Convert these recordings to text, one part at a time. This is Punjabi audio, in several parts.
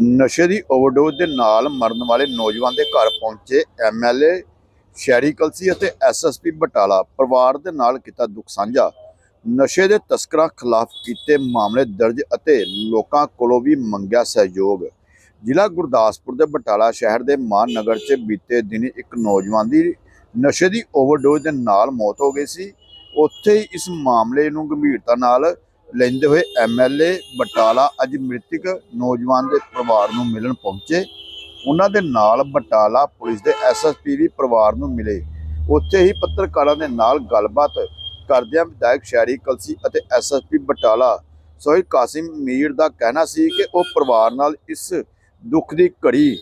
ਨਸ਼ੇ ਦੀ ਓਵਰਡੋਜ਼ ਦੇ ਨਾਲ ਮਰਨ ਵਾਲੇ ਨੌਜਵਾਨ ਦੇ ਘਰ ਪਹੁੰਚੇ ਐਮਐਲਏ ਸ਼ੈਰੀ ਕਲਸੀ ਅਤੇ ਐਸਐਸਪੀ ਬਟਾਲਾ। ਪਰਿਵਾਰ ਦੇ ਨਾਲ ਕੀਤਾ ਦੁੱਖ ਸਾਂਝਾ। ਨਸ਼ੇ ਦੇ ਤਸਕਰਾਂ ਖਿਲਾਫ ਕੀਤੇ ਮਾਮਲੇ ਦਰਜ ਅਤੇ ਲੋਕਾਂ ਕੋਲੋਂ ਵੀ ਮੰਗਿਆ ਸਹਿਯੋਗ। ਜ਼ਿਲ੍ਹਾ ਗੁਰਦਾਸਪੁਰ ਦੇ ਬਟਾਲਾ ਸ਼ਹਿਰ ਦੇ ਮਾਨ ਨਗਰ 'ਚ ਬੀਤੇ ਦਿਨੀ ਇੱਕ ਨੌਜਵਾਨ ਦੀ ਨਸ਼ੇ ਦੀ ਓਵਰਡੋਜ਼ ਦੇ ਨਾਲ ਮੌਤ ਹੋ ਗਈ ਸੀ। ਉੱਥੇ ਹੀ ਇਸ ਮਾਮਲੇ ਨੂੰ ਗੰਭੀਰਤਾ ਨਾਲ ਲੈਂਦੇ ਹੋਏ ਐਮਐਲਏ ਬਟਾਲਾ ਅੱਜ ਮ੍ਰਿਤਕ ਨੌਜਵਾਨ ਦੇ ਪਰਿਵਾਰ ਨੂੰ ਮਿਲਣ ਪਹੁੰਚੇ। ਉਹਨਾਂ ਦੇ ਨਾਲ ਬਟਾਲਾ ਪੁਲਿਸ ਦੇ ਐਸਐਸਪੀ ਵੀ ਪਰਿਵਾਰ ਨੂੰ ਮਿਲੇ। ਉੱਥੇ ਹੀ ਪੱਤਰਕਾਰਾਂ ਦੇ ਨਾਲ ਗੱਲਬਾਤ ਕਰਦਿਆਂ ਵਿਧਾਇਕ ਸ਼ਹਿਰੀ ਕਲਸੀ ਅਤੇ ਐਸਐਸਪੀ ਬਟਾਲਾ ਸੋਹਿਲ ਕਾਸਿਮ ਮੀਰ ਦਾ ਕਹਿਣਾ ਸੀ ਕਿ ਉਹ ਪਰਿਵਾਰ ਨਾਲ ਇਸ ਦੁੱਖ ਦੀ ਘੜੀ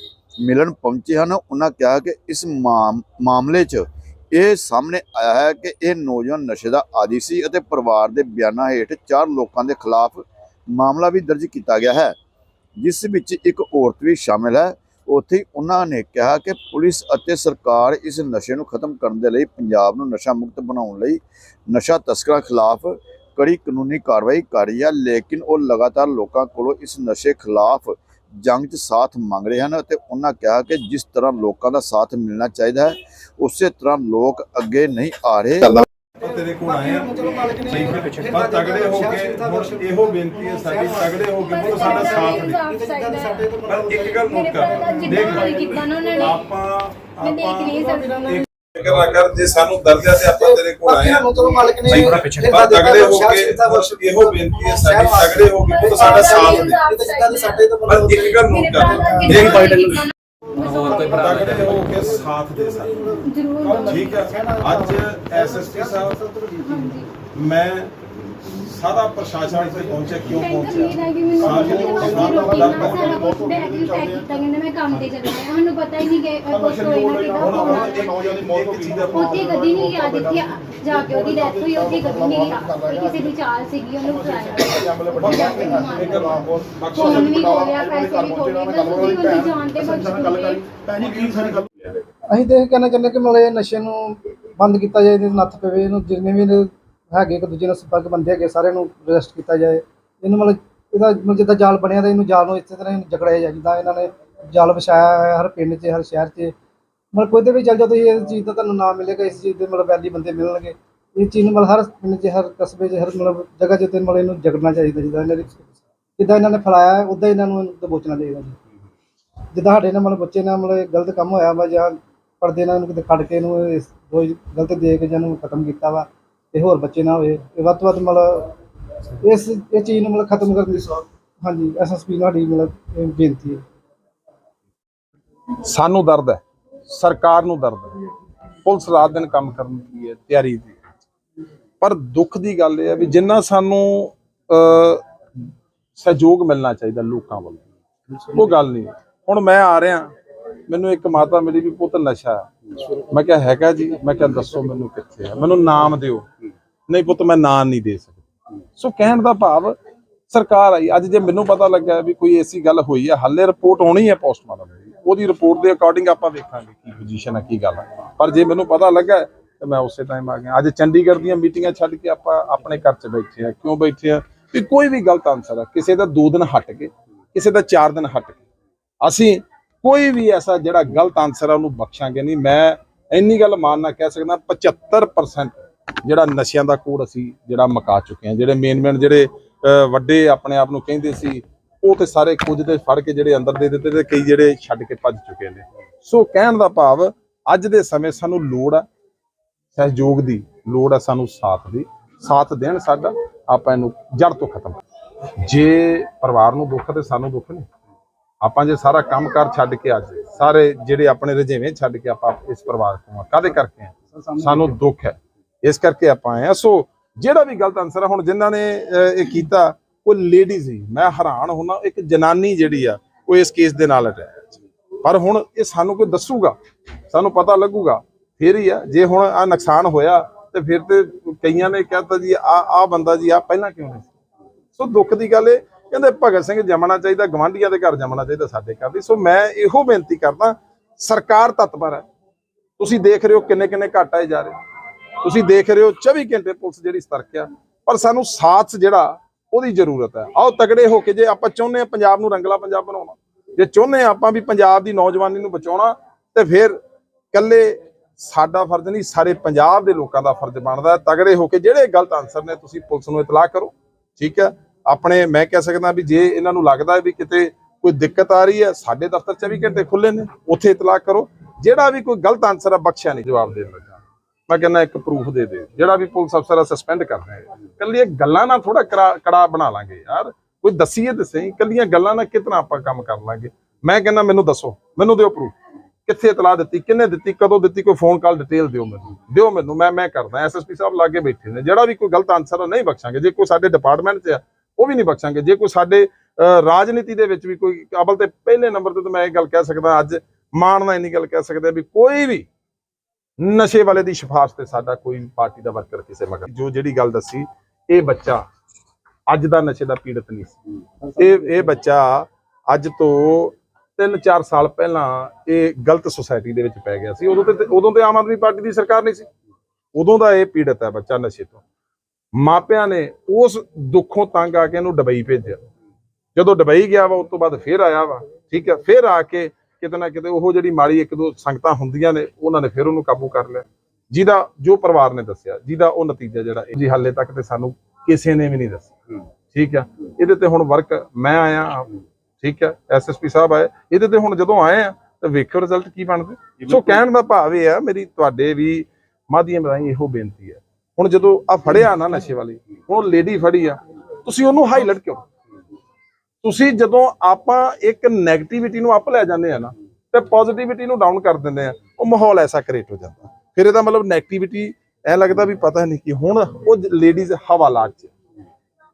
ਮਿਲਣ ਪਹੁੰਚੇ ਹਨ। ਉਹਨਾਂ ਕਿਹਾ ਕਿ ਇਸ ਮਾਮ- ਮਾਮਲੇ 'ਚ ਇਹ ਸਾਹਮਣੇ ਆਇਆ ਹੈ ਕਿ ਇਹ ਨੌਜਵਾਨ ਨਸ਼ੇ ਦਾ ਆਦੀ ਸੀ ਅਤੇ ਪਰਿਵਾਰ ਦੇ ਬਿਆਨਾਂ ਹੇਠ ਚਾਰ ਲੋਕਾਂ ਦੇ ਖਿਲਾਫ ਮਾਮਲਾ ਵੀ ਦਰਜ ਕੀਤਾ ਗਿਆ ਹੈ, ਜਿਸ ਵਿੱਚ ਇੱਕ ਔਰਤ ਵੀ ਸ਼ਾਮਿਲ ਹੈ। ਉੱਥੇ ਉਹਨਾਂ ਨੇ ਕਿਹਾ ਕਿ ਪੁਲਿਸ ਅਤੇ ਸਰਕਾਰ ਇਸ ਨਸ਼ੇ ਨੂੰ ਖਤਮ ਕਰਨ ਦੇ ਲਈ ਪੰਜਾਬ ਨੂੰ ਨਸ਼ਾ ਮੁਕਤ ਬਣਾਉਣ ਲਈ ਨਸ਼ਾ ਤਸਕਰਾਂ ਖਿਲਾਫ ਕੜੀ ਕਾਨੂੰਨੀ ਕਾਰਵਾਈ ਕਰ ਰਹੀ ਹੈ, ਲੇਕਿਨ ਉਹ ਲਗਾਤਾਰ ਲੋਕਾਂ ਕੋਲੋਂ ਇਸ ਨਸ਼ੇ ਖਿਲਾਫ ਜੰਗ 'ਚ ਸਾਥ ਮੰਗ ਰਹੇ ਹਨ ਅਤੇ ਉਹਨਾਂ ਕਿਹਾ ਕਿ ਜਿਸ ਤਰ੍ਹਾਂ ਲੋਕਾਂ ਦਾ ਸਾਥ ਮਿਲਣਾ ਚਾਹੀਦਾ ਹੈ ਉਸੇ ਤਰ੍ਹਾਂ ਲੋਕ ਅੱਗੇ ਨਹੀਂ ਆ ਰਹੇ। ਤੇਰੇ ਕੋਲ ਆਏ ਆ ਪਰ ਤਗੜੇ ਹੋ ਕੇ ਹੁਣ ਇਹੋ ਬੇਨਤੀ ਹੈ ਸਾਡੀ ਤਗੜੇ ਹੋ ਕੇ ਉਹ ਸਾਡਾ ਸਾਥ ਦੇ ਪਰ ਇੱਕ ਗੱਲ ਨੋਟ ਕਰ ਦੇਖ ਆਪਾਂ ਮੈਂ ਦੇਖ ਨਹੀਂ ਸਕਦੀ। ਫਿਕਰ ਨਾ ਕਰ ਜੇ ਸਾਨੂੰ ਦਰਦ ਹੈ ਤੇ ਆਪਾਂ ਤੇਰੇ ਕੋਲ ਆਏ ਆ ਚਲੋ ਮਾਲਕ ਨੇ ਪਰ ਤਗੜੇ ਹੋ ਕੇ ਇਹੋ ਬੇਨਤੀ ਹੈ ਸਾਡੀ ਤਗੜੇ ਹੋ ਕੇ ਉਹ ਸਾਡਾ ਸਾਥ ਦੇ। ਪਰ ਇੱਕ ਗੱਲ ਨੋਟ ਕਰ ਦੇਖ ਤਗੜੇ ਹੋ। ਕੇ ਸਾਥ ਦੇ ਸਾਨੂੰ ਠੀਕ ਹੈ ਅੱਜ ਐਸਐਸਪੀ ਸਾਹਿਬ ਮੈਂ ਸਾਰਾ ਪ੍ਰਸ਼ਾਸਨ ਇੱਥੇ ਪਹੁੰਚਿਆ ਕਿਉਂ ਪਹੁੰਚਿਆ? ਮੈਂ ਕੰਮ ਤੇ ਚੱਲ ਗਿਆ ਮੈਨੂੰ ਪਤਾ ਹੀ ਨਹੀਂ ਕਿ ਕੁਝ ਹੋਈ ਨਾ ਕਿਦਾਂ ਹੁਣ ਹੋਣਾ ਹੁਣ ਇੱਕ ਇੱਕ ਚੀਜ਼ ਦਾ ਉੱਥੇ ਕਦੀ ਨਹੀਂ ਗਿਆ ਜਿੱਥੇ ਜਾ ਕੇ ਉਹਦੀ ਡੈਥ ਹੋਈ ਉੱਥੇ ਕਦੀ ਨਹੀਂ ਗਿਆ। ਇਹ ਕਿਸੇ ਦੀ ਚਾਲ ਸੀਗੀ ਉਹਨੂੰ ਕਰਾਇਆ ਫੋਨ ਵੀ ਖੋਲਿਆ ਪੈਸੇ ਵੀ ਖੋਲੇ ਦੱਸੋ ਜੀ ਉਹਦੀ ਜਾਨ ਤੇ ਬਚ ਅਸੀਂ ਤੇ ਇਹ ਕਹਿਣਾ ਚਾਹੁੰਦੇ ਕਿ ਮਤਲਬ ਇਹ ਨਸ਼ੇ ਨੂੰ ਬੰਦ ਕੀਤਾ ਜਾਏ ਇਹਦੇ ਨੱਥ ਪਵੇ ਇਹਨੂੰ ਜਿੰਨੇ ਵੀ ਹੈਗੇ ਇੱਕ ਦੂਜੇ ਨਾਲ ਸੰਪਰਕ ਬੰਦੇ ਹੈਗੇ ਸਾਰਿਆਂ ਨੂੰ ਅਰੈਸਟ ਕੀਤਾ ਜਾਏ। ਇਹਨੂੰ ਮਤਲਬ ਇਹਦਾ ਮਤਲਬ ਜਿੱਦਾਂ ਜਾਲ ਬਣਿਆ ਤਾਂ ਇਹਨੂੰ ਜਾਲ ਨੂੰ ਇਸੇ ਤਰ੍ਹਾਂ ਹੀ ਜਕੜਿਆ ਜਾਏ ਜਿੱਦਾਂ ਇਹਨਾਂ ਨੇ ਜਾਲ ਵਿਛਾਇਆ ਹੋਇਆ ਹਰ ਪਿੰਡ 'ਚ ਹਰ ਸ਼ਹਿਰ 'ਚ। ਮਤਲਬ ਕੋਈ ਤੇ ਵੀ ਚੱਲ ਜਾਓ ਤੁਸੀਂ ਇਸ ਚੀਜ਼ ਦਾ ਤੁਹਾਨੂੰ ਨਾਮ ਮਿਲੇਗਾ ਇਸ ਚੀਜ਼ ਦੇ ਮਤਲਬ ਵੈਲੀ ਬੰਦੇ ਮਿਲਣਗੇ। ਇਹ ਚੀਜ਼ ਨੂੰ ਮਤਲਬ ਹਰ ਪਿੰਡ 'ਚ ਹਰ ਕਸਬੇ 'ਚ ਹਰ ਮਤਲਬ ਜਗ੍ਹਾ 'ਚ ਤੇ ਮਤਲਬ ਇਹਨੂੰ ਜਗੜਨਾ ਚਾਹੀਦਾ ਜਿੱਦਾਂ ਇਹਨਾਂ ਨੇ ਜਿੱਦਾਂ ਇਹਨਾਂ ਨੇ ਫੈਲਾਇਆ ਹੈ, ਉੱਦਾਂ ਇਹਨਾਂ ਨੂੰ ਦਬੋਚਣਾ ਚਾਹੀਦਾ ਜੀ। ਜਿੱਦਾਂ ਸਾਡੇ ਨਾਲ ਮਤਲਬ ਬੱਚੇ ਨਾਲ ਮਤਲਬ ਗਲਤ ਕੰਮ ਹੋਇਆ ਵਾ ਜਾਂ ਪਰਦੇ ਨਾਲ ਇਹਨੂੰ ਕਿਤੇ ਖੜ ਕੇ ਇਹਨੂੰ ਇਸ ਰੋਜ਼ ਗਲਤ ਦੇ ਕੇ ਜਾਂ ਇਹਨੂੰ ਖਤਮ ਕੀਤਾ ਵਾ ਤੇ ਹੋਰ ਬੱਚੇ ਨਾ ਹੋਏ, ਇਹ ਵੱਧ ਤੋਂ ਵੱਧ ਮਤਲਬ ਇਸ, ਇਹ ਚੀਜ਼ ਨੂੰ ਮਤਲਬ ਖਤਮ ਕਰਨ ਦੀ ਹਾਂਜੀ ਐਸਐਸਪੀ ਨਾਲ ਸਾਡੀ ਮਤਲਬ ਇਹ ਬੇਨਤੀ ਹੈ। ਸਾਨੂੰ ਦਰਦ ਹੈ, ਸਰਕਾਰ ਨੂੰ ਦਰਦ ਹੈ। ਪੁਲਿਸ ਰਾਤ ਦਿਨ ਕੰਮ ਕਰਨ ਦੀ ਹੈ, ਤਿਆਰੀ ਦੀ ਪਰ ਦੁੱਖ ਦੀ ਗੱਲ ਇਹ ਹੈ ਵੀ ਜਿੰਨਾ ਸਾਨੂੰ ਸਹਿਯੋਗ ਮਿਲਣਾ ਚਾਹੀਦਾ ਲੋਕਾਂ ਵੱਲੋਂ, ਉਹ ਗੱਲ ਨਹੀਂ। ਹੁਣ ਮੈਂ ਆ ਰਿਹਾ, ਮੈਨੂੰ ਇੱਕ ਮਾਤਾ ਮਿਲੀ ਵੀ ਪੁੱਤ ਨਸ਼ਾ ਮੈਂ ਕਿਹਾ, ਹੈਗਾ ਜੀ, ਮੈਂ ਕਿਹਾ, ਦੱਸੋ ਮੈਨੂੰ ਕਿੱਥੇ ਹੈ? ਮੈਨੂੰ ਨਾਮ ਦਿਓ। ਨਹੀਂ ਪੁੱਤ, ਮੈਂ ਨਾਂ ਨਹੀਂ ਦੇ ਸਕਦਾ। ਸੋ ਕਹਿਣ ਦਾ ਭਾਵ ਸਰਕਾਰ ਆਈ। ਅੱਜ ਜੇ ਮੈਨੂੰ ਪਤਾ ਲੱਗਾ ਵੀ ਕੋਈ ਐਸੀ ਗੱਲ ਹੋਈ ਹੈ ਹਾਲੇ ਰਿਪੋਰਟ ਹੋਣੀ ਹੈ ਪੋਸਟਮਾਰਟਮ ਦੀ। ਉਹਦੀ ਰਿਪੋਰਟ ਦੇ ਅਕੋਰਡਿੰਗ ਆਪਾਂ ਵੇਖਾਂਗੇ ਕੀ ਪੋਜੀਸ਼ਨ ਹੈ ਕੀ ਗੱਲ ਹੈ ਪਰ ਜੇ ਮੈਨੂੰ ਪਤਾ ਲੱਗਾ ਤੇ ਮੈਂ ਉਸੇ ਟਾਈਮ ਆ ਗਿਆ। ਅੱਜ ਚੰਡੀਗੜ੍ਹ ਦੀਆਂ ਮੀਟਿੰਗਾਂ ਛੱਡ ਕੇ ਆਪਾਂ ਆਪਣੇ ਘਰ 'ਚ ਬੈਠੇ ਆ। ਕਿਉਂ ਬੈਠੇ ਆ? ਵੀ ਕੋਈ ਵੀ ਗਲਤ ਆਨਸਰ ਆ। ਕਿਸੇ ਦਾ 2 ਦਿਨ ਹਟ ਕੇ, ਕਿਸੇ ਦਾ 4 ਦਿਨ ਹਟ ਕੇ। ਅਸੀਂ ਕੋਈ ਵੀ ਐਸਾ ਜਿਹੜਾ ਗਲਤ ਆਨਸਰ ਆ, ਉਹਨੂੰ ਬਖਸ਼ਾਂਗੇ ਨਹੀਂ। ਮੈਂ ਇੰਨੀ ਗੱਲ ਮਾਨਣਾ ਕਹਿ ਸਕਦਾ 75% ਜਿਹੜਾ ਨਸ਼ਿਆਂ ਦਾ ਕੋਡ ਅਸੀਂ ਜਿਹੜਾ ਮਕਾ ਚੁੱਕੇ ਹਾਂ ਜਿਹੜੇ ਮੇਨ ਮੇਨ ਜਿਹੜੇ ਵੱਡੇ ਆਪਣੇ ਆਪ ਨੂੰ ਕਹਿੰਦੇ ਸੀ ਉਹ ਤੇ ਸਾਰੇ ਕੁਝ ਤੇ ਫੜ ਕੇ ਜਿਹੜੇ ਅੰਦਰ ਦੇ ਦਿੱਤੇ ਤੇ ਕਈ ਜਿਹੜੇ ਛੱਡ ਕੇ ਭੱਜ ਚੁੱਕੇ ਨੇ। ਸੋ ਕਹਿਣ ਦਾ ਭਾਵ ਅੱਜ ਦੇ ਸਮੇਂ ਸਾਨੂੰ ਲੋੜ ਆ ਸਹਿਯੋਗ ਦੀ ਲੋੜ ਆ ਸਾਨੂੰ ਸਾਥ ਦੀ ਸਾਥ ਦੇਣ ਸਾਡਾ ਆਪਾਂ ਇਹਨੂੰ ਜੜ ਤੋਂ ਖਤਮ ਜੇ ਪਰਿਵਾਰ ਨੂੰ ਦੁੱਖ ਤੇ ਸਾਨੂੰ ਦੁੱਖ ਨਹੀਂ। ਆਪਾਂ ਜੇ ਸਾਰਾ ਕੰਮਕਾਰ ਛੱਡ ਕੇ ਅੱਜ ਸਾਰੇ ਜਿਹੜੇ ਆਪਣੇ ਰਜੇਵੇਂ ਛੱਡ ਕੇ ਆਪਾਂ ਇਸ ਪਰਿਵਾਰ ਤੋਂ ਕਾਦੇ ਕਰਕੇ ਸਾਨੂੰ ਦੁੱਖ ਹੈ। ਇਸ ਕਰਕੇ ਆਪਾਂ ਆਏ ਆ ਸੋ ਜਿਹੜਾ ਵੀ ਗਲਤ ਆਨਸਰ ਆ, ਹੁਣ ਜਿਨ੍ਹਾਂ ਨੇ ਇਹ ਕੀਤਾ, ਉਹ ਲੇਡੀਜ਼ ਹੀ। ਮੈਂ ਹੈਰਾਨ ਹੁਣਾ ਇੱਕ ਜਨਾਨੀ ਜਿਹੜੀ ਆ, ਉਹ ਇਸ ਕੇਸ ਦੇ ਨਾਲ ਅਟੈਚ ਪਰ ਹੁਣ ਇਹ ਸਾਨੂੰ ਕੋਈ ਦੱਸੂਗਾ? ਸਾਨੂੰ ਪਤਾ ਲੱਗੂਗਾ। ਫੇਰ ਹੀ ਆ, ਜੇ ਹੁਣ ਆ ਨੁਕਸਾਨ ਹੋਇਆ, ਤੇ ਫਿਰ ਤੇ ਕਈਆਂ ਨੇ ਕਹਿਤਾ ਜੀ ਆ ਆ ਬੰਦਾ ਜੀ ਆ ਪਹਿਲਾਂ ਕਿਉਂ ਨਹੀਂ ਸੀ? ਸੋ ਦੁੱਖ ਦੀ ਗੱਲ ਇਹ, ਕਹਿੰਦੇ ਭਗਤ ਸਿੰਘ ਜੰਮਣਾ ਚਾਹੀਦਾ, ਗਵਾਂਢੀਆਂ ਦੇ ਘਰ ਜੰਮਣਾ ਚਾਹੀਦਾ ਸਾਡੇ ਘਰ ਦੀ। ਸੋ ਮੈਂ ਇਹੋ ਬੇਨਤੀ ਕਰਦਾ, ਸਰਕਾਰ ਤਤਪਰ ਹੈ। ਤੁਸੀਂ ਦੇਖ ਰਹੇ ਹੋ ਕਿੰਨੇ ਕਿੰਨੇ ਘਟ ਆਏ ਜਾ ਰਹੇ। ਤੁਸੀਂ ਦੇਖ ਰਹੇ ਹੋ 24 ਘੰਟੇ ਪੁਲਿਸ ਜਿਹੜੀ ਸਤਰਕ ਆ, ਪਰ ਸਾਨੂੰ ਸਾਥ ਜਿਹੜਾ, ਉਹਦੀ ਜ਼ਰੂਰਤ ਹੈ। ਆਓ ਤਗੜੇ ਹੋ ਕੇ ਜੇ ਆਪਾਂ ਚਾਹੁੰਦੇ ਆ ਪੰਜਾਬ ਨੂੰ ਰੰਗਲਾ ਪੰਜਾਬ ਬਣਾਉਣਾ, ਜੇ ਚਾਹੁੰਦੇ ਹਾਂ ਆਪਾਂ ਵੀ ਪੰਜਾਬ ਦੀ ਨੌਜਵਾਨੀ ਨੂੰ ਬਚਾਉਣਾ, ਤੇ ਫਿਰ ਇਕੱਲੇ ਸਾਡਾ ਫਰਜ਼ ਨਹੀਂ, ਸਾਰੇ ਪੰਜਾਬ ਦੇ ਲੋਕਾਂ ਦਾ ਫਰਜ਼ ਬਣਦਾ ਹੈ। ਤਗੜੇ ਹੋ ਕੇ ਜਿਹੜੇ ਗਲਤ ਆਨਸਰ ਨੇ ਤੁਸੀਂ ਪੁਲਿਸ ਨੂੰ ਇਤਲਾਹ ਕਰੋ, ਠੀਕ ਹੈ? ਆਪਣੇ ਮੈਂ ਕਹਿ ਸਕਦਾ ਵੀ ਜੇ ਇਹਨਾਂ ਨੂੰ ਲੱਗਦਾ ਹੈ ਵੀ ਕਿਤੇ ਕੋਈ ਦਿੱਕਤ ਆ ਰਹੀ ਹੈ, ਸਾਡੇ ਦਫ਼ਤਰ 24 ਘੰਟੇ ਖੁੱਲੇ ਨੇ, ਉੱਥੇ ਇਤਲਾਹ ਕਰੋ। ਜਿਹੜਾ ਵੀ ਕੋਈ ਗਲਤ ਆਨਸਰ ਆ, ਬਖਸ਼ਿਆ ਨਹੀਂ, ਜਵਾਬ ਦੇਣ ਮੈਂ ਕਹਿੰਦਾ ਇੱਕ ਪ੍ਰੂਫ ਦੇ ਦੇ, ਜਿਹੜਾ ਵੀ ਪੁਲਿਸ ਅਫਸਰ ਆ ਸਸਪੈਂਡ ਕਰ ਰਿਹਾ ਕੱਲੀ ਇਹ ਗੱਲਾਂ ਨਾਲ ਥੋੜਾ ਕੜਾ ਬਣਾ ਲਾਂਗੇ ਯਾਰ। ਕੋਈ ਦਸੀਏ ਤੇ ਸਹੀ ਕੱਲੀਆਂ ਗੱਲਾਂ ਨਾਲ ਕਿਤਨਾ ਆਪਾਂ ਕੰਮ ਕਰ ਲਾਂਗੇ? ਮੈਂ ਕਹਿੰਦਾ ਮੈਨੂੰ ਦੱਸੋ, ਮੈਨੂੰ ਦਿਓ ਪ੍ਰੂਫ ਕਿੱਥੇ ਇਤਲਾਹ ਦਿੱਤੀ ਕਿੰਨੇ ਦਿੱਤੀ, ਕਦੋਂ ਦਿੱਤੀ, ਕੋਈ ਫੋਨ ਕਾਲ ਡਿਟੇਲ ਦਿਓ ਮੈਨੂੰ। ਦਿਓ ਮੈਨੂੰ, ਮੈਂ ਮੈਂ ਕਰਦਾ ਐਸਐਸਪੀ ਸਾਹਿਬ ਲਾਗੇ ਬੈਠੇ ਨੇ। ਜਿਹੜਾ ਵੀ ਕੋਈ ਗਲਤ ਆਨਸਰ ਆ, ਨਹੀਂ ਬਖਸ਼ਾਂਗੇ। ਜੇ ਕੋਈ ਸਾਡੇ ਡਿਪਾਰਟਮੈਂਟ 'ਚ ਆ, ਉਹ ਵੀ ਨਹੀਂ ਬਖਸ਼ਾਂਗੇ। ਜੇ ਕੋਈ ਸਾਡੇ ਰਾਜਨੀਤੀ ਦੇ ਵਿੱਚ ਵੀ ਕੋਈ ਕਾਬਲ ਤੇ ਪਹਿਲੇ ਨੰਬਰ ਤੇ ਤਾਂ ਮੈਂ ਇਹ ਗੱਲ ਕਹਿ ਸਕਦਾ, ਅੱਜ ਮਾਣ ਨਾਲ ਇੰਨੀ ਗੱਲ ਕਹਿ ਸਕਦੇ ਵੀ ਕੋਈ ਵੀ ਨਸ਼ੇ ਵਾਲੇ ਦੀ ਸਿਫਾਰਿਸ਼ ਤੇ ਸਾਡਾ ਕੋਈ ਪਾਰਟੀ ਦਾ ਵਰਕਰ ਕਿਸੇ ਮਗਰ ਜੋ ਜਿਹੜੀ ਗੱਲ ਦੱਸੀ, ਇਹ ਬੱਚਾ ਅੱਜ ਦਾ ਨਸ਼ੇ ਦਾ ਪੀੜਤ ਨਹੀਂ ਸੀ। ਇਹ ਇਹ ਬੱਚਾ ਅੱਜ ਤੋਂ 3-4 ਸਾਲ ਪਹਿਲਾਂ ਇਹ ਗਲਤ ਸੁਸਾਇਟੀ ਦੇ ਵਿੱਚ ਪੈ ਗਿਆ ਸੀ। ਉਦੋਂ ਤੇ ਉਦੋਂ ਤੇ ਆਮ ਆਦਮੀ ਪਾਰਟੀ ਦੀ ਸਰਕਾਰ ਨਹੀਂ ਸੀ। ਉਦੋਂ ਦਾ ਇਹ ਪੀੜਤ ਹੈ ਬੱਚਾ ਨਸ਼ੇ ਤੋਂ। ਮਾਪਿਆਂ ਨੇ ਉਸ ਦੁੱਖੋਂ ਤੰਗ ਆ ਕੇ ਇਹਨੂੰ ਡਬਈ ਭੇਜਿਆ। ਜਦੋਂ ਡਬਈ ਗਿਆ ਵਾ, ਉਸ ਤੋਂ ਬਾਅਦ ਫੇਰ ਆਇਆ ਵਾ। ਠੀਕ ਹੈ, ਫੇਰ ਆ ਕੇ ਕਿਤੇ ਨਾ ਕਿਤੇ ਉਹ ਜਿਹੜੀ ਮਾੜੀ ਇੱਕ ਦੋ ਸੰਗਤਾਂ ਹੁੰਦੀਆਂ ਨੇ ਉਹਨਾਂ ਨੇ ਫਿਰ ਉਹਨੂੰ ਕਾਬੂ ਕਰ ਲਿਆ। ਜਿਹਦਾ ਜੋ ਪਰਿਵਾਰ ਨੇ ਦੱਸਿਆ ਜਿਹਦਾ ਉਹ ਨਤੀਜਾ ਜਿਹੜਾ ਜੀ ਹਾਲੇ ਤੱਕ ਤੇ ਸਾਨੂੰ ਕਿਸੇ ਨੇ ਵੀ ਨਹੀਂ ਦੱਸਿਆ। ਠੀਕ ਆ? ਇਹਦੇ ਤੇ ਹੁਣ ਵਰਕ ਮੈਂ ਆਇਆ ਠੀਕ ਹੈ ਐਸਐਸਪੀ ਸਾਹਿਬ ਆਏ। ਇਹਦੇ ਤੇ ਹੁਣ ਜਦੋਂ ਆਏ ਆ ਤਾਂ ਵੇਖੋ ਰਿਜ਼ਲਟ ਕੀ ਬਣਦੇ। ਸੋ ਕਹਿਣ ਦਾ ਭਾਵ ਇਹ ਆ ਮੇਰੀ ਤੁਹਾਡੇ ਵੀ ਮਾਧਿਅਮ ਰਾਹੀਂ ਇਹੋ ਬੇਨਤੀ ਹੈ ਹੁਣ ਜਦੋਂ ਆ ਫੜਿਆ ਨਾ ਨਸ਼ੇ ਵਾਲੀ ਹੁਣ ਲੇਡੀ ਫੜੀ ਆ ਤੁਸੀਂ ਉਹਨੂੰ ਹਾਈਲਾਈਟ ਕਿਉਂ? ਤੁਸੀਂ ਜਦੋਂ ਆਪਾਂ ਇੱਕ 네ਗੇਟਿਵਿਟੀ ਨੂੰ ਅਪ ਲੈ ਜਾਂਦੇ ਆ ਨਾ, ਤੇ ਪੋਜ਼ਿਟਿਵਿਟੀ ਨੂੰ ਡਾਊਨ ਕਰ ਦਿੰਦੇ ਆ, ਉਹ ਮਾਹੌਲ ਐਸਾ ਕ੍ਰੀਏਟ ਹੋ ਜਾਂਦਾ। ਫਿਰ ਇਹਦਾ ਮਤਲਬ 네ਗੇਟਿਵਿਟੀ ਐ ਲੱਗਦਾ ਵੀ ਪਤਾ ਨਹੀਂ ਕਿ ਹੁਣ ਉਹ ਲੇਡੀਜ਼ ਹਵਾਲਾਤ ਚ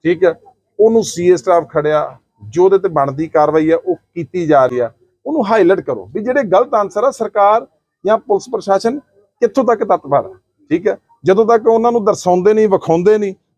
ਠੀਕ ਹੈ ਉਹਨੂੰ ਸੀਏ ਸਟਾਫ ਖੜਿਆ, ਜੋ ਉਹਦੇ ਤੇ ਬਣਦੀ ਕਾਰਵਾਈ ਆ, ਉਹ ਕੀਤੀ ਜਾ ਰਹੀ ਆ। ਉਹਨੂੰ ਹਾਈਲਾਈਟ ਕਰੋ ਵੀ ਜਿਹੜੇ ਗਲਤ ਆਨਸਰ ਆ, ਸਰਕਾਰ ਜਾਂ ਪੁਲਿਸ ਪ੍ਰਸ਼ਾਸਨ ਕਿੱਥੋਂ ਤੱਕ ਤਤਪਰ ਆ? ਠੀਕ ਹੈ ਜਦੋਂ ਤੱਕ ਉਹਨਾਂ ਨੂੰ ਦਰਸਾਉਂਦੇ ਨਹੀਂ, ਵਿਖਾਉਂਦੇ ਨਹੀਂ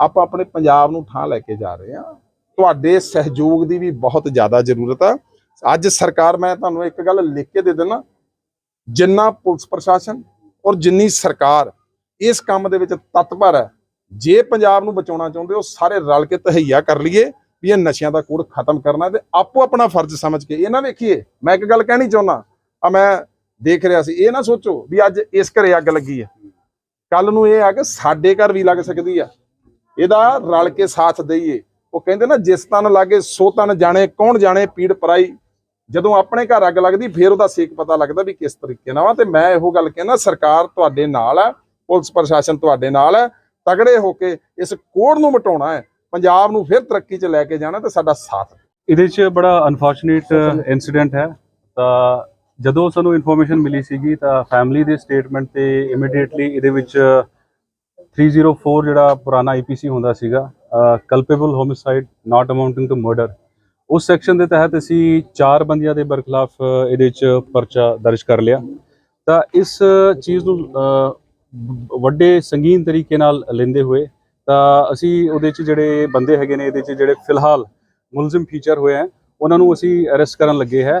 ਆਪਾਂ ਆਪਣੇ ਪੰਜਾਬ ਨੂੰ ਥਾਂ ਲੈ ਕੇ ਜਾ ਰਹੇ ਹਾਂ। ਤੁਹਾਡੇ ਸਹਿਯੋਗ ਦੀ ਵੀ ਬਹੁਤ ਜ਼ਿਆਦਾ ਜ਼ਰੂਰਤ ਆ। ਅੱਜ ਸਰਕਾਰ, ਮੈਂ ਤੁਹਾਨੂੰ ਇੱਕ ਗੱਲ ਲਿਖ ਕੇ ਦੇ ਦੇਣਾ ਜਿੰਨਾ ਪੁਲਿਸ ਪ੍ਰਸ਼ਾਸਨ ਔਰ ਜਿੰਨੀ ਸਰਕਾਰ ਇਸ ਕੰਮ ਦੇ ਵਿੱਚ ਤਤਪਰ ਹੈ, ਜੇ ਪੰਜਾਬ ਨੂੰ ਬਚਾਉਣਾ ਚਾਹੁੰਦੇ ਹੋ, ਸਾਰੇ ਰਲ ਕੇ ਤਹਈਆ ਕਰ ਲਈਏ ਵੀ ਇਹ ਨਸ਼ਿਆਂ ਦਾ ਕੋੜ ਖਤਮ ਕਰਨਾ ਤੇ ਆਪੋ ਆਪਣਾ ਫਰਜ਼ ਸਮਝ ਕੇ, ਇਹ ਨਾ ਵੇਖੀਏ, ਮੈਂ ਇੱਕ ਗੱਲ ਕਹਿਣੀ ਚਾਹੁੰਦਾ, ਆ ਮੈਂ ਦੇਖ ਰਿਹਾ ਸੀ, ਇਹ ਨਾ ਸੋਚੋ ਵੀ ਅੱਜ ਇਸ ਘਰੇ ਅੱਗ ਲੱਗੀ ਹੈ। ਕੱਲ ਨੂੰ ਇਹ ਆ ਕਿ ਸਾਡੇ ਘਰ ਵੀ ਲੱਗ ਸਕਦੀ ਆ। ਇਹਦਾ ਰਲ ਕੇ ਸਾਥ ਦਈਏ। ਉਹ ਕਹਿੰਦੇ ਨਾ ਜਿਸ ਤਨ ਲਾਗੇ ਸੋ ਤਨ ਜਾਣੇ ਕੌਣ ਜਾਣੇ ਪੀੜ ਪਰਾਈ। ਜਦੋਂ ਆਪਣੇ ਘਰ ਅੱਗ ਲੱਗਦੀ ਫਿਰ ਉਹਦਾ ਸੇਕ ਪਤਾ ਲੱਗਦਾ ਵੀ ਕਿਸ ਤਰੀਕੇ ਨਾਲ ਵਾ। ਤੇ ਮੈਂ ਇਹੋ ਗੱਲ ਕਹਿੰਦਾ ਸਰਕਾਰ ਤੁਹਾਡੇ ਨਾਲ ਹੈ ਪੁਲਿਸ ਪ੍ਰਸ਼ਾਸਨ ਤੁਹਾਡੇ ਨਾਲ ਹੈ ਤਗੜੇ ਹੋ ਕੇ ਇਸ ਕੋੜ ਨੂੰ ਮਟਾਉਣਾ ਹੈ। ਪੰਜਾਬ ਨੂੰ ਫਿਰ ਤਰੱਕੀ 'ਚ ਲੈ ਕੇ ਜਾਣਾ ਤੇ ਸਾਡਾ ਸਾਥ ਇਹਦੇ 'ਚ ਬੜਾ ਅਨਫੋਰਚੂਨੇਟ ਇਨਸੀਡੈਂਟ ਹੈ। ਤਾਂ ਜਦੋਂ ਸਾਨੂੰ ਇਨਫੋਰਮੇਸ਼ਨ ਮਿਲੀ ਸੀਗੀ ਤਾਂ ਫੈਮਿਲੀ ਦੇ ਸਟੇਟਮੈਂਟ ਤੇ ਇਮੀਡੀਏਟਲੀ ਇਹਦੇ ਵਿੱਚ 304 ਜਿਹੜਾ ਪੁਰਾਣਾ ਆਈਪੀਸੀ ਹੁੰਦਾ ਸੀਗਾ culpable homicide not amounting to murder ਉਸ ਸੈਕਸ਼ਨ ਦੇ ਤਹਿਤ ਅਸੀਂ ਚਾਰ ਬੰਦਿਆਂ ਦੇ ਬਰਖਲਾਫ ਇਹਦੇ 'ਚ ਪਰਚਾ ਦਰਜ ਕਰ ਲਿਆ। ਤਾਂ ਇਸ ਚੀਜ਼ ਨੂੰ ਵੱਡੇ ਸੰਗੀਨ ਤਰੀਕੇ ਨਾਲ ਲੈਂਦੇ ਹੋਏ, ਤਾਂ ਅਸੀਂ ਉਹਦੇ 'ਚ ਜਿਹੜੇ ਬੰਦੇ ਹੈਗੇ ਨੇ, ਇਹਦੇ 'ਚ ਜਿਹੜੇ ਫਿਲਹਾਲ ਮੁਲਜ਼ਮ ਫੀਚਰ ਹੋਏ ਹੈ ਉਹਨਾਂ ਨੂੰ ਅਸੀਂ ਅਰੈਸਟ ਕਰਨ ਲੱਗੇ ਹੈ।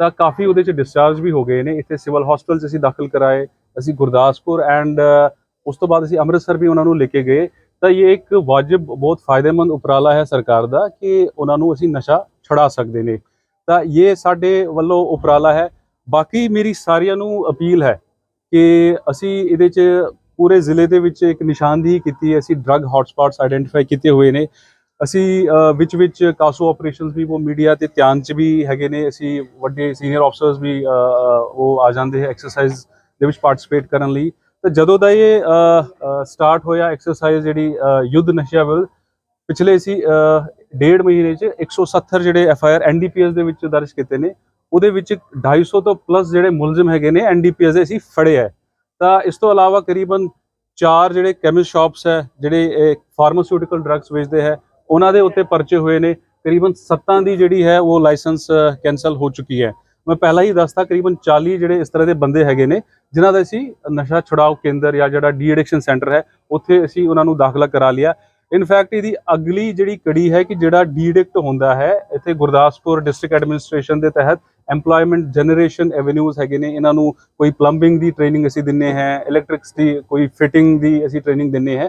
ਤਾਂ ਕਾਫੀ ਉਹਦੇ ਚ ਡਿਸਚਾਰਜ ਵੀ ਹੋ ਗਏ ਨੇ। ਇੱਥੇ ਸਿਵਲ ਹਸਪੀਟਲ 'ਚ ਅਸੀਂ ਦਾਖਲ ਕਰਾਏ, ਅਸੀਂ ਗੁਰਦਾਸਪੁਰ ਐਂਡ ਉਸ ਤੋਂ ਬਾਅਦ ਅਸੀਂ ਅੰਮ੍ਰਿਤਸਰ ਵੀ ਉਹਨਾਂ ਨੂੰ ਲੈ ਕੇ ਗਏ। ਤਾਂ ਇਹ ਇੱਕ ਵਾਜਬ, ਬਹੁਤ ਫਾਇਦੇਮੰਦ ਉਪਰਾਲਾ ਹੈ ਸਰਕਾਰ ਦਾ ਕਿ ਉਹਨਾਂ ਨੂੰ ਅਸੀਂ ਨਸ਼ਾ ਛੁਡਾ ਸਕਦੇ ਨੇ। ਤਾਂ ਇਹ ਸਾਡੇ ਵੱਲੋਂ ਉਪਰਾਲਾ ਹੈ। ਬਾਕੀ ਮੇਰੀ ਸਾਰਿਆਂ ਨੂੰ ਅਪੀਲ ਹੈ ਕਿ ਅਸੀਂ ਇਹਦੇ 'ਚ ਪੂਰੇ ਜ਼ਿਲ੍ਹੇ ਦੇ ਵਿੱਚ ਇੱਕ ਨਿਸ਼ਾਨਦੇਹੀ ਕੀਤੀ ਅਸੀਂ ਡਰੱਗ ਹੌਟਸਪੌਟਸ ਆਈਡੈਂਟੀਫਾਈ ਕੀਤੇ ਹੋਏ ਨੇ। ਅਸੀਂ ਵਿੱਚ ਵਿੱਚ ਕਾਸੋ ਆਪਰੇਸ਼ਨਸ ਵੀ, ਉਹ ਮੀਡੀਆ ਤੇ ਧਿਆਨ 'ਚ ਵੀ ਹੈਗੇ ਨੇ। ਅਸੀਂ ਵੱਡੇ ਸੀਨੀਅਰ ਆਫਸਰਸ ਵੀ ਉਹ ਆ ਜਾਂਦੇ ਹੈ ਐਕਸਰਸਾਈਜ਼ ਦੇ ਵਿੱਚ ਪਾਰਟਿਸਿਪੇਟ ਕਰਨ ਲਈ। ਤਾਂ ਜਦੋਂ ਦਾ ਇਹ ਸਟਾਰਟ ਹੋਇਆ ਐਕਸਰਸਾਈਜ਼ ਜਿਹੜੀ ਯੁੱਧ ਨਸ਼ਿਆਂ ਵਿਰੁੱਧ ਪਿਛਲੇ ਸੀ ਡੇਢ ਮਹੀਨੇ 'ਚ 170 ਜਿਹੜੇ ਐਫ ਆਈ ਆਰ ਐਨਡੀਪੀਐਸ ਦੇ ਵਿੱਚ ਦਰਜ ਕੀਤੇ ਨੇ, ਉਹਦੇ ਵਿੱਚ 250 ਤੋਂ ਪਲੱਸ ਜਿਹੜੇ ਮੁਲਜ਼ਮ ਹੈਗੇ ਨੇ ਐਨਡੀਪੀਐਸ ਦੇ ਅਸੀਂ ਫੜੇ ਹੈ ਤਾਂ ਇਸ ਤੋਂ ਇਲਾਵਾ ਕਰੀਬਨ ਚਾਰ ਜਿਹੜੇ ਕੈਮਿਸਟ ਸ਼ਾਪਸ ਹੈ, ਜਿਹੜੇ ਫਾਰਮਾਸਿਊਟੀਕਲ ਡਰੱਗਸ ਵੇਚਦੇ ਹੈ ਉਹਨਾਂ ਦੇ ਉੱਤੇ ਪਰਚੇ ਹੋਏ ਨੇ ਕਰੀਬਨ 7 ਦੀ ਜਿਹੜੀ ਹੈ ਉਹ ਲਾਇਸੈਂਸ ਕੈਨਸਲ ਹੋ ਚੁੱਕੀ ਹੈ। ਮੈਂ ਪਹਿਲਾਂ ਹੀ ਦੱਸਤਾ ਕਰੀਬਨ 40 ਜਿਹੜੇ ਇਸ ਤਰ੍ਹਾਂ ਦੇ ਬੰਦੇ ਹੈਗੇ ਨੇ ਜਿਨ੍ਹਾਂ ਦਾ ਅਸੀਂ ਨਸ਼ਾ ਛੁਡਾਓ ਕੇਂਦਰ ਜਾਂ ਜਿਹੜਾ ਡੀ ਐਡਿਕਸ਼ਨ ਸੈਂਟਰ ਹੈ ਉੱਥੇ ਅਸੀਂ ਉਹਨਾਂ ਨੂੰ ਦਾਖਲਾ ਕਰਾ ਲਿਆ। ਇਨਫੈਕਟ ਇਹਦੀ ਅਗਲੀ ਜਿਹੜੀ ਕੜੀ ਹੈ ਕਿ ਜਿਹੜਾ ਡੀ ਐਡਿਕਟ ਹੁੰਦਾ ਹੈ ਇੱਥੇ ਗੁਰਦਾਸਪੁਰ ਡਿਸਟ੍ਰਿਕਟ ਐਡਮਿਨਿਸਟ੍ਰੇਸ਼ਨ ਦੇ ਤਹਿਤ EMPLOYMENT ਜਨਰੇਸ਼ਨ ਐਵੇਨਿਊਜ਼ ਹੈਗੇ ਨੇ। ਇਹਨਾਂ ਨੂੰ ਕੋਈ ਪਲੰਬਿੰਗ ਦੀ ਟ੍ਰੇਨਿੰਗ ਅਸੀਂ ਦਿੰਨੇ ਹੈ ਇਲੈਕਟ੍ਰਿਕਸ ਦੀ ਕੋਈ ਫਿਟਿੰਗ ਦੀ ਅਸੀਂ ਟ੍ਰੇਨਿੰਗ ਦਿੰਨੇ ਹੈ।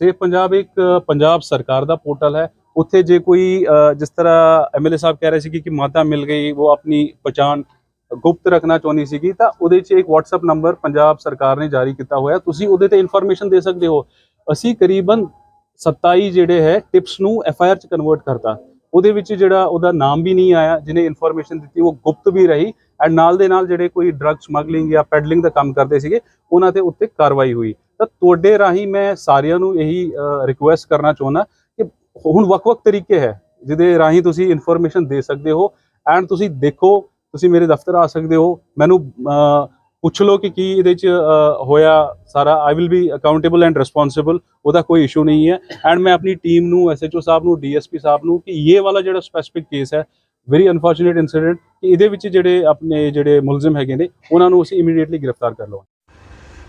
ਸੇਫ ਪੰਜਾਬ ਇੱਕ ਪੰਜਾਬ ਸਰਕਾਰ ਦਾ ਪੋਰਟਲ ਹੈ। ਉੱਥੇ ਜੇ ਕੋਈ ਜਿਸ ਤਰ੍ਹਾਂ ਐਮਐਲਏ ਸਾਹਿਬ ਕਹਿ ਰਹੇ ਸੀ ਕਿ ਮਾਤਾ ਮਿਲ ਗਈ, ਉਹ ਆਪਣੀ ਪਛਾਣ ਗੁਪਤ ਰੱਖਣਾ ਚਾਹੁੰਦੀ ਸੀਗੀ, ਤਾਂ ਉਹਦੇ 'ਚ ਇੱਕ WhatsApp ਨੰਬਰ ਪੰਜਾਬ ਸਰਕਾਰ ਨੇ ਜਾਰੀ ਕੀਤਾ ਹੋਇਆ। ਤੁਸੀਂ ਉਹਦੇ ਤੇ ਇਨਫੋਰਮੇਸ਼ਨ ਦੇ ਸਕਦੇ ਹੋ। ਅਸੀਂ ਕਰੀਬਨ 27 ਜਿਹੜੇ ਹੈ ਟਿਪਸ ਨੂੰ ਐਫਆਈਆਰ ਚ ਕਨਵਰਟ ਕਰਤਾ। ਉਹਦੇ ਵਿੱਚ ਜਿਹੜਾ ਉਹਦਾ ਨਾਮ ਵੀ ਨਹੀਂ ਆਇਆ, ਜਿਹਨੇ ਇਨਫੋਰਮੇਸ਼ਨ ਦਿੱਤੀ, ਉਹ ਗੁਪਤ ਵੀ ਰਹੀ। ਐਂਡ ਨਾਲ ਦੇ ਨਾਲ ਜਿਹੜੇ ਕੋਈ ਡਰੱਗ ਸਮਗਲਿੰਗ ਜਾਂ ਪੈਡਲਿੰਗ ਦਾ ਕੰਮ ਕਰਦੇ ਸੀਗੇ, ਉਹਨਾਂ ਤੇ ਉੱਤੇ ਕਾਰਵਾਈ ਹੋਈ। ਤਾਂ ਤੁਹਾਡੇ ਰਾਹੀਂ ਮੈਂ ਸਾਰਿਆਂ ਨੂੰ ਇਹੀ ਰਿਕੁਐਸਟ ਕਰਨਾ ਚਾਹੁੰਦਾ ਕਿ ਹੁਣ ਵੱਖ-ਵੱਖ ਤਰੀਕੇ ਹੈ ਜਿਹਦੇ ਰਾਹੀਂ ਤੁਸੀਂ ਇਨਫੋਰਮੇਸ਼ਨ ਦੇ ਸਕਦੇ ਹੋ ਐਂਡ ਤੁਸੀਂ ਦੇਖੋ, ਤੁਸੀਂ ਮੇਰੇ ਦਫ਼ਤਰ ਆ ਸਕਦੇ ਹੋ, ਮੈਨੂੰ ਪੁੱਛ ਲਓ ਕਿ ਕੀ ਇਹਦੇ ਚ ਹੋਇਆ ਸਾਰਾ I will be accountable and responsible ਉਹਦਾ ਕੋਈ ਇਸ਼ੂ ਨਹੀਂ ਹੈ ਐਂਡ ਮੈਂ ਆਪਣੀ ਟੀਮ ਨੂੰ ਐਸਐਚਓ ਸਾਹਿਬ ਨੂੰ ਡੀਐਸਪੀ ਸਾਹਿਬ ਨੂੰ ਕਿ ਇਹ ਵਾਲਾ ਜਿਹੜਾ ਸਪੈਸਿਫਿਕ ਕੇਸ ਹੈ ਵੈਰੀ ਅਨਫੋਰਚੂਨੇਟ ਇਨਸੀਡੈਂਟ ਕਿ ਇਹਦੇ ਵਿੱਚ ਜਿਹੜੇ ਆਪਣੇ ਜਿਹੜੇ ਮੁਲਜ਼ਮ ਹੈਗੇ ਨੇ, ਉਹਨਾਂ ਨੂੰ ਅਸੀਂ ਇਮੀਡੀਏਟਲੀ ਗ੍ਰਿਫਤਾਰ ਕਰ ਲਵਾਂਗੇ।